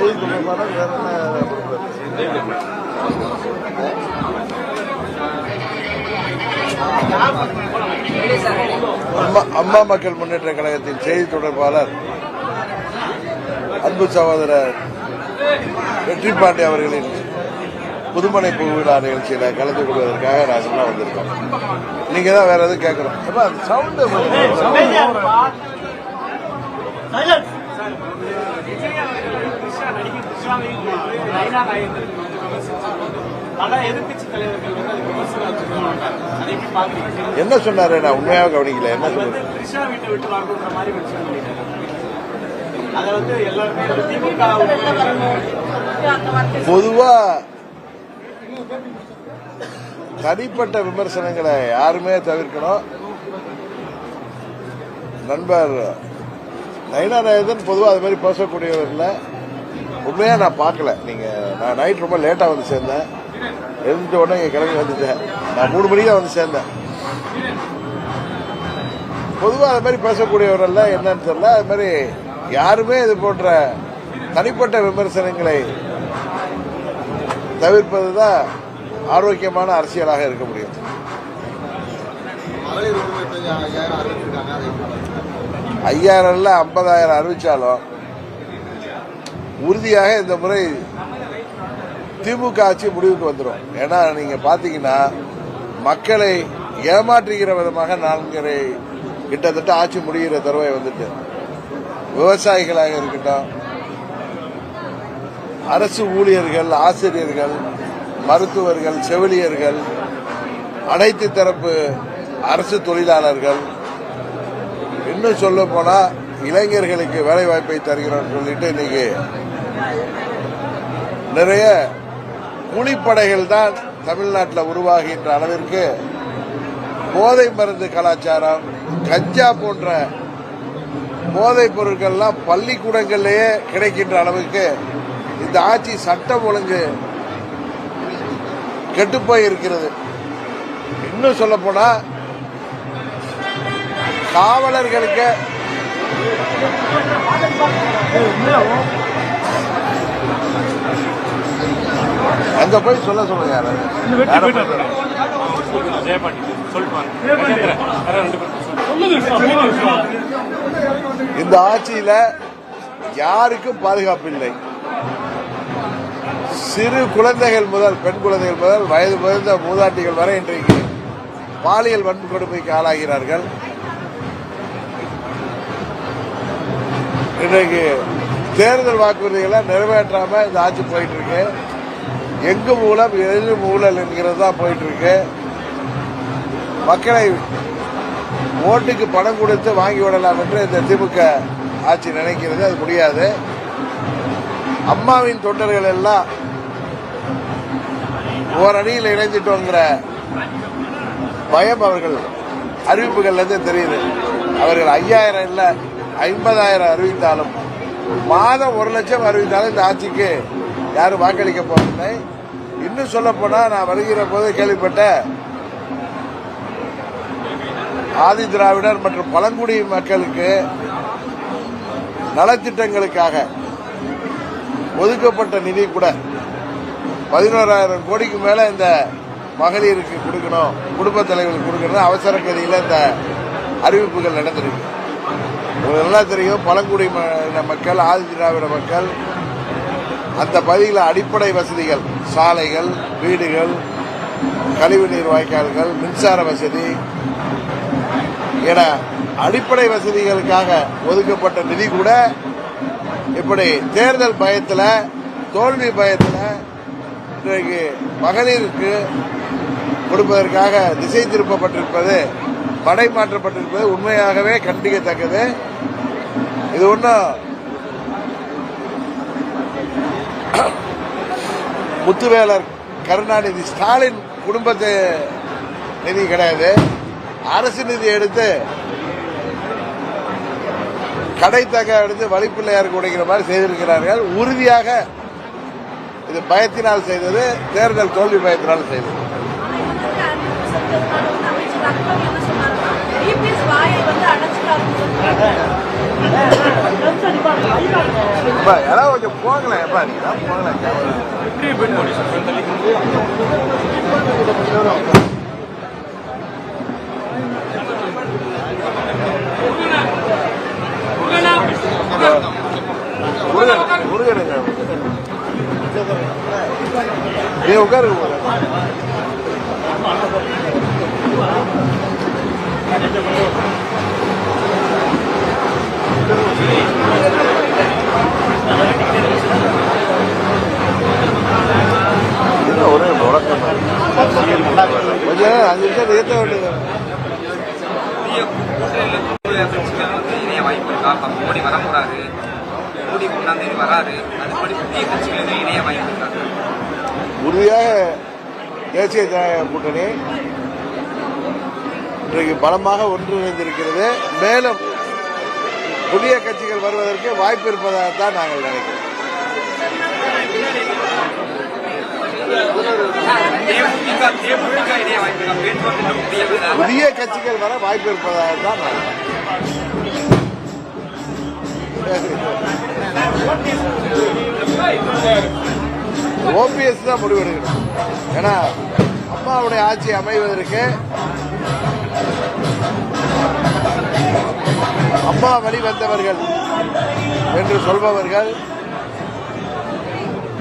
கேட்குப்பா அம்மா அம்மா மக்கள் முன்னேற்ற கழகத்தின் செய்தி தொடர்பாளர் அன்பு சகோதரர் வெற்றி பாண்டி அவர்களின் புதுமனை புவிழா நிகழ்ச்சியில கலந்து கொள்வதற்காக நாங்கள் வந்திருக்கோம் நீங்க தான் வேற எதுவும் கேட்கணும். அப்ப பல எதிர்கட்சி தலைவர்கள் வந்து விமர்சனம் வச்சிருக்காங்க அதை எப்படி பாக்குறீங்க என்ன சொன்னாரு? நான் உண்மையாக கவனிக்கல. என்ன சொன்னாரு? த்ரிஷா வீட்டை விட்டு வாங்குற மாதிரி மென்ஷன் பண்ணிட்டாரு அதை வந்து எல்லாருமே திமுக பொதுவா தனிப்பட்ட விமர்சனங்களை யாருமே தவிர்க்கணும். நண்பர் நயனாராயதன் பொதுவாக அது மாதிரி பேசக்கூடியவர் இல்லை. உண்மையாக நான் பார்க்கல. நீங்கள் நான் நைட் ரொம்ப லேட்டாக வந்து சேர்ந்தேன். எழுந்த உடனே இங்கே கிளம்பி வந்துட்டேன். நான் மூணு மணிக்கு தான் வந்து சேர்ந்தேன். பொதுவாக அது மாதிரி பேசக்கூடியவரெல்லாம் என்னன்னு தெரியல. அது மாதிரி யாருமே இது போன்ற தனிப்பட்ட விமர்சனங்களை தவிர்ப்பது தான் ஆரோக்கியமான அரசியலாக இருக்க முடியும். ஐயாயிரம் இல்லை ஐம்பதாயிரம் அறிவிச்சாலும் உறுதியாக இந்த முறை திமுக ஆட்சி முடிவுக்கு வந்துடும் ஏன்னா நீங்க பாத்தீங்கன்னா மக்களை ஏமாற்றுகிற விதமாக நான்கரை கிட்டத்தட்ட ஆட்சி முடிகிற தருவாய் வந்துட்டு விவசாயிகளாக இருக்கட்டும் அரசு ஊழியர்கள் ஆசிரியர்கள் மருத்துவர்கள் செவிலியர்கள் அனைத்து தரப்பு அரசு தொழிலாளர்கள் இன்னும் சொல்ல போனா இளைஞர்களுக்கு வேலை வாய்ப்பை தருகிறோம் சொல்லிட்டு இன்னைக்கு நிறைய கூலிப்படைகள் தான் தமிழ்நாட்டில் உருவாகின்ற அளவிற்கு போதை மருந்து கலாச்சாரம் கஞ்சா போன்ற போதைப் பொருட்கள்லாம் பள்ளிக்கூடங்களிலேயே கிடைக்கின்ற அளவுக்கு இந்த ஆட்சி சட்டம் ஒழுங்கு கெட்டுப்போய் இருக்கிறது இன்னும் சொல்ல போனா காவலர்களுக்கு அங்க போய் சொல்ல சொல்லுங்க யாராவது. இந்த ஆட்சியில யாருக்கும் பாதுகாப்பு இல்லை. சிறு குழந்தைகள் முதல் பெண் குழந்தைகள் முதல் வயது முதிர்ந்த மூதாட்டிகள் வரை இன்றைக்கு பாலியல் வன்கொடுமைக்கு ஆளாகிறார்கள். இன்றைக்கு தேர்தல் வாக்குறுதிகளை நிறைவேற்றாம இந்த ஆட்சி போயிட்டு இருக்கு. எங்கு மூலம் எது ஊழல் என்கிறது தான் போயிட்டு இருக்கு மக்களை ஓட்டுக்கு பணம் கொடுத்து வாங்கி விடலாம் என்று இந்த திமுக ஆட்சி நினைக்கிறது. அது முடியாது. அம்மாவின் தொண்டர்கள் எல்லாம் ஓரணியில் இணைந்துட்டோங்கிற பயம் அவர்கள் அறிவிப்புகள் தெரியுது. அவர்கள் ஐயாயிரம் இல்லை ஐம்பதாயிரம் அறிவித்தாலும் மாதம் ஒரு லட்சம் அறிவித்தாலும் இந்த ஆட்சிக்கு யாரும் வாக்களிக்க போவதில்லை. இன்னும் சொல்ல போனா நான் வருகிற போது கேள்விப்பட்ட ஆதி திராவிடர் மற்றும் பழங்குடி மக்களுக்கு நலத்திட்டங்களுக்காக ஒதுக்கப்பட்ட நிதி கூட பதினோராயிரம் கோடிக்கு மேல இந்த மகளிருக்கு கொடுக்கணும் குடும்ப தலைவர்களுக்கு கொடுக்கணும் அவசர கதியில இந்த அறிவிப்புகள் நடந்திருக்கு. உங்களுக்கு நல்லா தெரியும் பழங்குடி மக்கள் ஆதி திராவிட மக்கள் அந்த பகுதியில் அடிப்படை வசதிகள் சாலைகள் வீடுகள் கழிவுநீர் வாய்க்கால்கள் மின்சார வசதி என அடிப்படை வசதிகளுக்காக ஒதுக்கப்பட்ட நிதி கூட இப்படி தேர்தல் பயத்தில் தோல்வி பயத்தில் இன்றைக்கு மகளிருக்கு கொடுப்பதற்காக திசை திருப்பப்பட்டிருப்பது படை மாற்றப்பட்டிருப்பது உண்மையாகவே கண்டிக்கத்தக்கது. இது ஒன்றும் முத்துவேலர் கருணாநிதி ஸ்டாலின் குடும்பத்து நிதி கிடையாது. அரசு நிதி எடுத்து கடை தக எடுத்து வழிப்பிள்ளையாருக்கு உடைக்கிற மாதிரி செய்திருக்கிறார்கள். உறுதியாக இது பயத்தினால் செய்தது தேர்தல் தோல்வி பயத்தினால் செய்தது. அப்பா, யாராவது கொஞ்சம் போங்களேன் எப்பா நீங்க தான் போங்களேன். முருகன் முருகனுங்க நீ உட்காருங்க முருகன். அஞ்சு நிமிஷம் நிறுத்த வந்து இணைய வாய்ப்பு இருக்கா? அப்ப மோடி வர போறாரு. மோடி ஒன்றாம் தேதி வராரு. அதுபடி புதிய கட்சிகள் எதுவும் இணைய வாய்ப்பு இருக்கா? உறுதியாக தேசிய ஜனநாயக கூட்டணி இன்றைக்கு பலமாக ஒன்றிணைந்திருக்கிறது. மேலும் புதிய கட்சிகள் வருவதற்கு வாய்ப்பு இருப்பதாகத்தான் நாங்கள் நினைக்கிறோம் தேமுதிக தேமுதிக இணைய வாய்ப்பு இருக்கா பேச்சுவார்த்தை இன்னும் முடியவில்லை புதிய கட்சிகள் வர வாய்ப்பு இருப்பதாகத்தான் தான் ஓபிஎஸ் தான் முடிவெடுக்கணும் ஏன்னா அம்மாவுடைய ஆட்சி அமைவதற்கு அம்மா வழி வந்தவர்கள் என்று சொல்பவர்கள்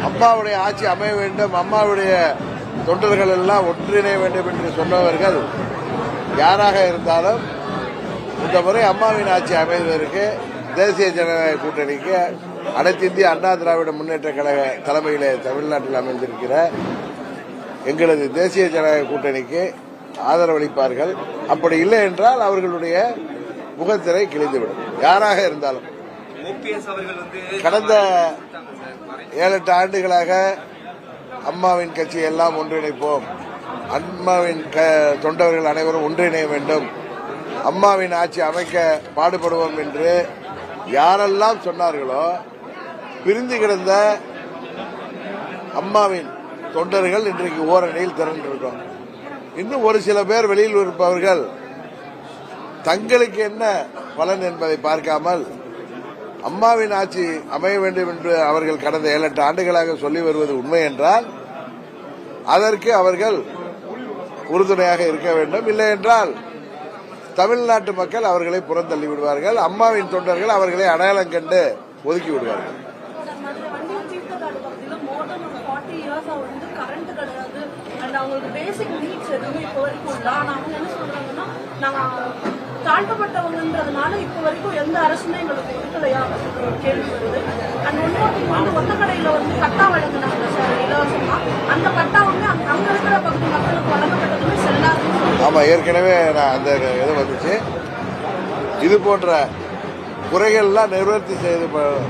அம்மாவுடைய ஆட்சி அமைய வேண்டும் அம்மாவுடைய தொண்டர்கள் எல்லாம் ஒன்றிணைய வேண்டும் என்று சொன்னவர்கள் யாராக இருந்தாலும் இந்த முறை அம்மாவின் ஆட்சி அமைவதற்கு தேசிய ஜனநாயக கூட்டணிக்கு அனைத்து இந்திய அண்ணா திராவிட முன்னேற்ற கழக தலைமையிலே தமிழ்நாட்டில் அமைந்திருக்கிற எங்களது தேசிய ஜனநாயக கூட்டணிக்கு ஆதரவளிப்பார்கள். அப்படி இல்லை என்றால் அவர்களுடைய முகத்திரை கிழிந்துவிடும். யாராக இருந்தாலும். கடந்த ஏழு எட்டு ஆண்டுகளாக அம்மாவின் கட்சி எல்லாம் ஒன்றிணைப்போம். அம்மாவின் க- அனைவரும் ஒன்றிணைய வேண்டும். அம்மாவின் ஆட்சி அமைக்க பாடுபடுவோம் என்று யாரெல்லாம் சொன்னார்களோ பிரிந்து கிடந்த அம்மாவின் தொண்டர்கள் இன்றைக்கு ஓரணியில் திரண்டிருக்கோம். இன்னும் ஒரு சில பேர் வெளியில் இருப்பவர்கள் தங்களுக்கு என்ன பலன் என்பதை பார்க்காமல் அம்மாவின் ஆட்சி அமைய வேண்டும் என்று அவர்கள் கடந்த ஏழு எட்டு ஆண்டுகளாக சொல்லி வருவது உண்மை என்றால் அதற்கு அவர்கள் உறுதுணையாக இருக்க வேண்டும். இல்லை என்றால் தமிழ்நாட்டு மக்கள் அவர்களை புறந்தள்ளி விடுவார்கள். அம்மாவின் தொண்டர்கள் அவர்களை அடையாளம் கண்டு ஒதுக்கி விடுவார்கள். அவங்களுக்கு பேசிக் நீட்ஸ் எதுவுமே இப்போ வரைக்கும் இல்லை. ஆனால் அவங்க என்ன சொல்றாங்கன்னா நாங்க தாழ்த்தப்பட்டவங்கன்றதுனால இப்போ வரைக்கும் எந்த அரசுமே எங்களுக்கு கொடுக்கலையா கேள்வி வருது. அண்ட் ஒன்னொரு வந்து ஒத்தக்கடையில வந்து பட்டா வழங்கினாங்க சார் இலவசமா. அந்த பட்டா வந்து அங்க இருக்கிற பகுதி மக்களுக்கு வழங்கப்பட்டதுமே செல்லாதுன்னு சொல்லி ஆமா ஏற்கனவே நான் அந்த இது வந்துச்சு. இது போன்ற குறைகள்லாம் நிவர்த்தி செய்து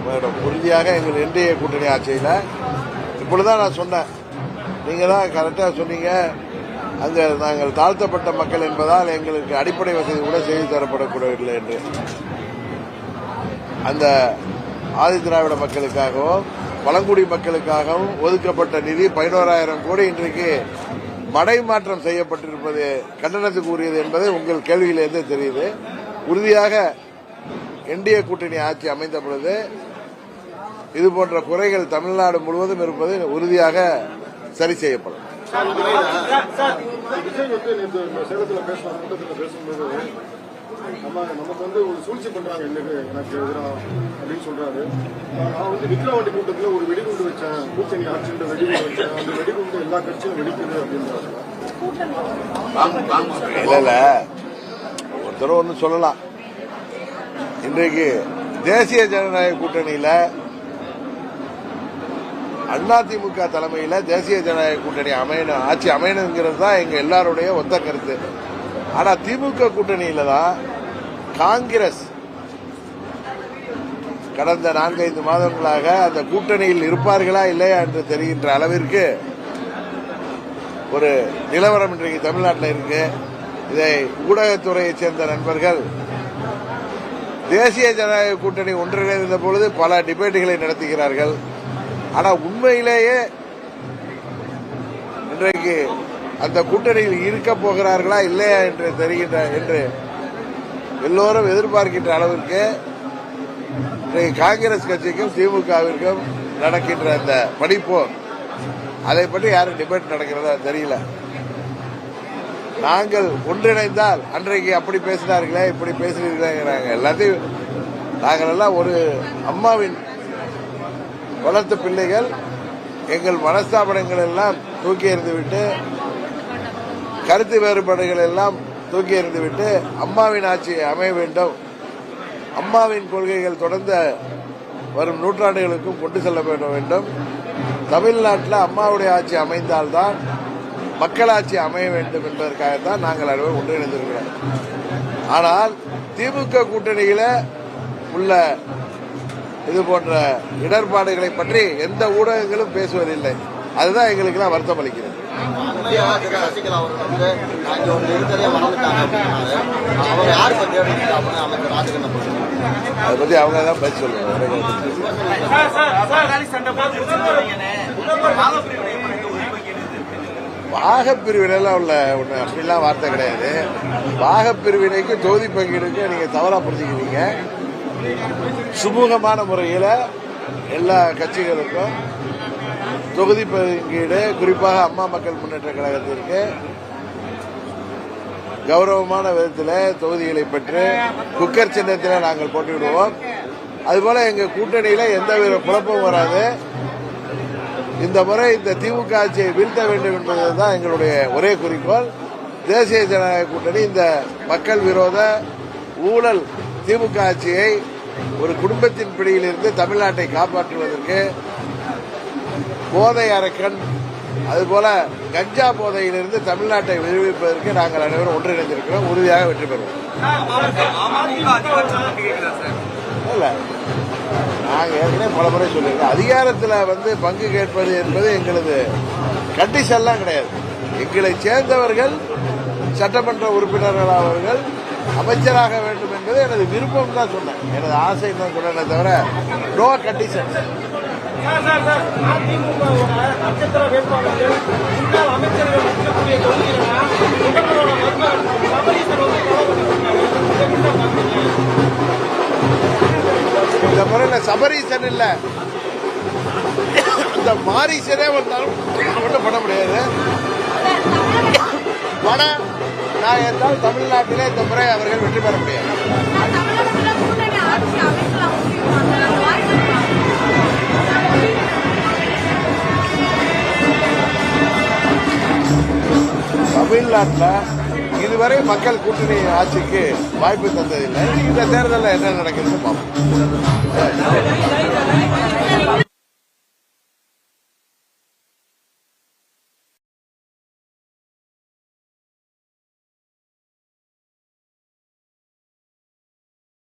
மேடம். உறுதியாக எங்கள் என்டிஏ கூட்டணி ஆட்சியில். இப்பொழுதுதான் நான் சொன்னேன். நீங்கள் தான் கரெக்டாக சொன்னீங்க. அங்கே நாங்கள் தாழ்த்தப்பட்ட மக்கள் என்பதால் எங்களுக்கு அடிப்படை வசதி கூட செய்து தரப்படக்கூடவில்லை என்று. அந்த ஆதி திராவிட மக்களுக்காகவும் பழங்குடி மக்களுக்காகவும் ஒதுக்கப்பட்ட நிதி பதினோராயிரம் கோடி இன்றைக்கு மடை மாற்றம் செய்யப்பட்டிருப்பது கண்டனத்துக்கு உரியது என்பது உங்கள் கேள்வியிலிருந்தே தெரியுது. உறுதியாக என்டிஏ கூட்டணி ஆட்சி அமைந்த பொழுது இது போன்ற குறைகள் தமிழ்நாடு முழுவதும் இருப்பது உறுதியாக சரி செய்யப்படும். சேலத்தில் பேசின கூட்டத்தில் பேசும்போது நம்ம நமக்கு வந்து ஒரு சூழ்ச்சி பண்றாங்க எனக்கு எனக்கு எதிராக அப்படின்னு சொல்றாரு நான் வந்து விக்ரவாண்டி கூட்டத்தில் ஒரு வெடிகுண்டு வச்சேன் கூட்டணி ஆட்சின்ற வெடிகுண்டு வச்சேன் அந்த வெடிகுண்டு எல்லா கட்சியும் வெடிக்குது அப்படின்றாங்க இல்ல இல்ல ஒருத்தர் ஒன்று சொல்லலாம். இன்றைக்கு தேசிய ஜனநாயக கூட்டணியில அதிமுக தலைமையில் தேசிய ஜனநாயக கூட்டணி அமையணும். ஆட்சி அமையணுங்கிறது தான் எங்கள் எல்லாருடைய ஒத்த கருத்து. ஆனால் திமுக கூட்டணியில் தான் காங்கிரஸ் கடந்த நான்கைந்து மாதங்களாக அந்த கூட்டணியில் இருப்பார்களா இல்லையா என்று தெரிகின்ற அளவிற்கு ஒரு நிலவரம் இன்றைக்கு தமிழ்நாட்டில் இருக்கு. இதை ஊடகத்துறையைச் சேர்ந்த நண்பர்கள் தேசிய ஜனநாயக கூட்டணி ஒன்றிணைந்த பொழுது பல டிபேட்டுகளை நடத்துகிறார்கள். ஆனால் உண்மையிலேயே இன்றைக்கு அந்த கூட்டணியில் இருக்க போகிறார்களா இல்லையா என்று தெரிகின்ற என்று எல்லோரும் எதிர்பார்க்கின்ற அளவிற்கு இன்றைக்கு காங்கிரஸ் கட்சிக்கும் திமுகவிற்கும் நடக்கின்ற அந்த படிப்போர் அதை பற்றி யாரும் டிபேட் நடக்கிறதா தெரியல. நாங்கள் ஒன்றிணைந்தால் அன்றைக்கு அப்படி பேசினார்களே இப்படி பேசுகிறீர்களேங்கிறாங்க. எல்லாத்தையும் நாங்கள் எல்லாம் ஒரு அம்மாவின் வளர்த்த பிள்ளைகள் எங்கள் மனஸ்தாபனங்கள் எல்லாம் தூக்கி எறிந்துவிட்டு கருத்து வேறுபாடுகள் எல்லாம் தூக்கி எறிந்துவிட்டு அம்மாவின் ஆட்சி அமைய வேண்டும். அம்மாவின் கொள்கைகள் தொடர்ந்த வரும் நூற்றாண்டுகளுக்கும் கொண்டு செல்ல வேண்டும். தமிழ்நாட்டில் அம்மாவுடைய ஆட்சி அமைந்தால்தான் மக்களாட்சி அமைய வேண்டும் என்பதற்காகத்தான் நாங்கள் அனைவரும் ஒன்றிணைந்திருக்கிறோம். ஆனால் திமுக கூட்டணியில் உள்ள இது போன்ற இடர்பாடுகளை பற்றி எந்த ஊடகங்களும் பேசுவதில்லை. அதுதான் எங்களுக்கெல்லாம் வருத்தம் அளிக்கிறது. உண்மையா அவங்க யார் அதை பத்தி அவங்க தான் பதில் சொல்லுவாங்க வேற எங்களுக்கு பாகப்பிரிவினைலாம் உள்ள ஒன்று அப்படிலாம் வார்த்தை கிடையாது. பாகப்பிரிவினைக்கு தொகுதி பங்கீடுக்கு நீங்கள் தவறாக புரிஞ்சுக்கிறீங்க. சுமூகமான முறையில் எல்லா கட்சிகளுக்கும் தொகுதி பங்கீடு குறிப்பாக அம்மா மக்கள் முன்னேற்ற கழகத்திற்கு கௌரவமான விதத்தில் தொகுதிகளை பெற்று குக்கர் சின்னத்தில் நாங்கள் போட்டியிடுவோம். அதுபோல எங்கள் கூட்டணியில் எந்தவித குழப்பமும் வராது. இந்த முறை இந்த திமுக ஆட்சியை வீழ்த்த வேண்டும் என்பது தான் எங்களுடைய ஒரே குறிக்கோள். தேசிய ஜனநாயக கூட்டணி இந்த மக்கள் விரோத ஊழல் திமுக ஆட்சியை ஒரு குடும்பத்தின் பிடியிலிருந்து தமிழ்நாட்டை காப்பாற்றுவதற்கு போதை அரக்கன் அதுபோல கஞ்சா போதையிலிருந்து தமிழ்நாட்டை விடுவிப்பதற்கு நாங்கள் அனைவரும் ஒன்றிணைந்திருக்கிறோம். உறுதியாக வெற்றி பெறுவோம். அமமுக இல்ல நாங்க ஏற்கனவே பல முறை சொல்லியிருக்கோம். அதிகாரத்தில் வந்து பங்கு கேட்பது என்பது எங்களது கண்டிஷன்லாம் கிடையாது. எங்களை சேர்ந்தவர்கள் சட்டமன்ற உறுப்பினர்கள் அவர்கள் அமைச்சராக வேண்டும் என்பது எனது விருப்பம் தான் சொன்னேன். எனது ஆசை தான் சொன்னேனே தவிர நோ கண்டிஷன் இந்த முறையில் சபரீசன் இல்ல. இந்த மாரீசனே வந்தாலும் ஒன்றும் பண்ண முடியாது ஆனால் நான் என்றால் தமிழ்நாட்டிலே இந்த முறை அவர்கள் வெற்றி பெற முடியும் தமிழ்நாட்டில் இதுவரை மக்கள் கூட்டணி ஆட்சிக்கு வாய்ப்பு தந்ததில்லை. இந்த தேர்தலில் என்ன நடக்கிறது பார்ப்போம்.